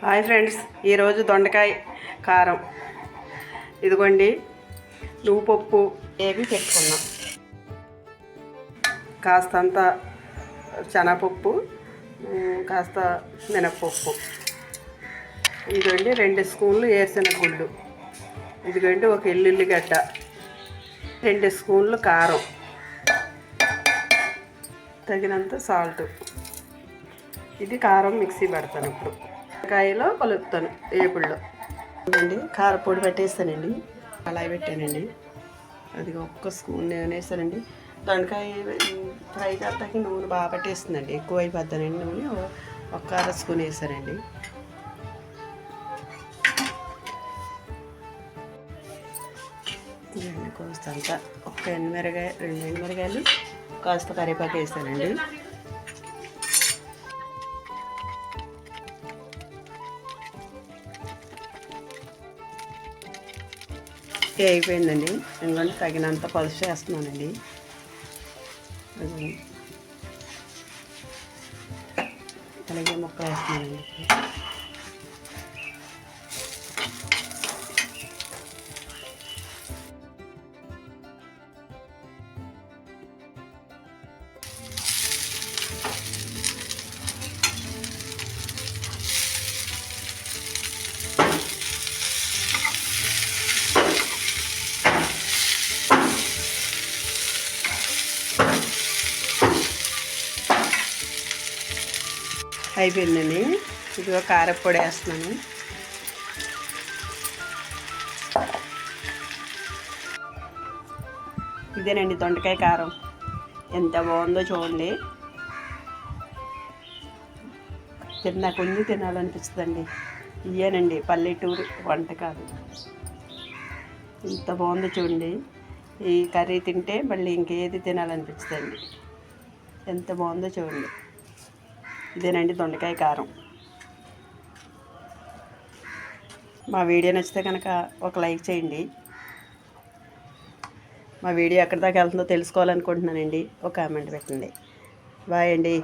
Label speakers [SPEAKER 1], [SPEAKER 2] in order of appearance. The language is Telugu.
[SPEAKER 1] హాయ్ ఫ్రెండ్స్ ఈరోజు దొండకాయ కారం. ఇదిగోండి నువ్వు పప్పు ఏవి పెట్టుకున్నాం కాస్తంత శనగపప్పు కాస్త మినప్పప్పు. ఇదిగోండి రెండు స్పూన్లు వేసిన గుళ్ళు. ఇదిగోండి ఒక ఎల్లుల్లిగడ్డ. రెండు స్పూన్లు కారం. తగినంత సాల్ట్. ఇది కారం మిక్సీ పెడతాను ఇప్పుడు. కాయలో కలుపుతాను ఏపుల్లో అండి కారపొడి పెట్టేస్తానండి. అలా పెట్టానండి. అది ఒక్క స్పూన్ నేను వేసానండి దొండకాయ ఫ్రై చేస్తాకి నూనె బాగా పట్టేస్తుందండి. ఎక్కువ అయిపోద్దానండి నూనె. ఒక్క అర స్పూన్ వేసానండి కోస్తా అంతా ఒక్క ఎనిమిరగాయ రెండు ఎనిమిరగాయలు కాస్త కరివేపాకు వేసానండి ఏ అయిపోయిందండి. ఎందుకంటే తగినంత పలుసు వేస్తున్నానండి. అలాగే మొక్క వేస్తున్నానండి. అయిపోయిందండి ఇదిగో కారపొడి వేస్తున్నాను. ఇదేనండి దొండకాయ కారం. ఎంత బాగుందో చూడండి. తిన్నా కొన్ని తినాలనిపిస్తుందండి. ఇయ్యానండి పల్లెటూరు వంటకాలు. ఎంత బాగుందో చూడండి. ఈ కర్రీ తింటే మళ్ళీ ఇంకేది తినాలనిపిస్తుందండి. ఎంత బాగుందో చూడండి. ఇదేనండి దొండకాయ కారం. మా వీడియో నచ్చితే కనుక ఒక లైక్ చేయండి. మా వీడియో ఎక్కడి దాకా వెళ్తుందో తెలుసుకోవాలనుకుంటున్నానండి. ఒక కామెంట్ పెట్టండి. బాయ్ అండి.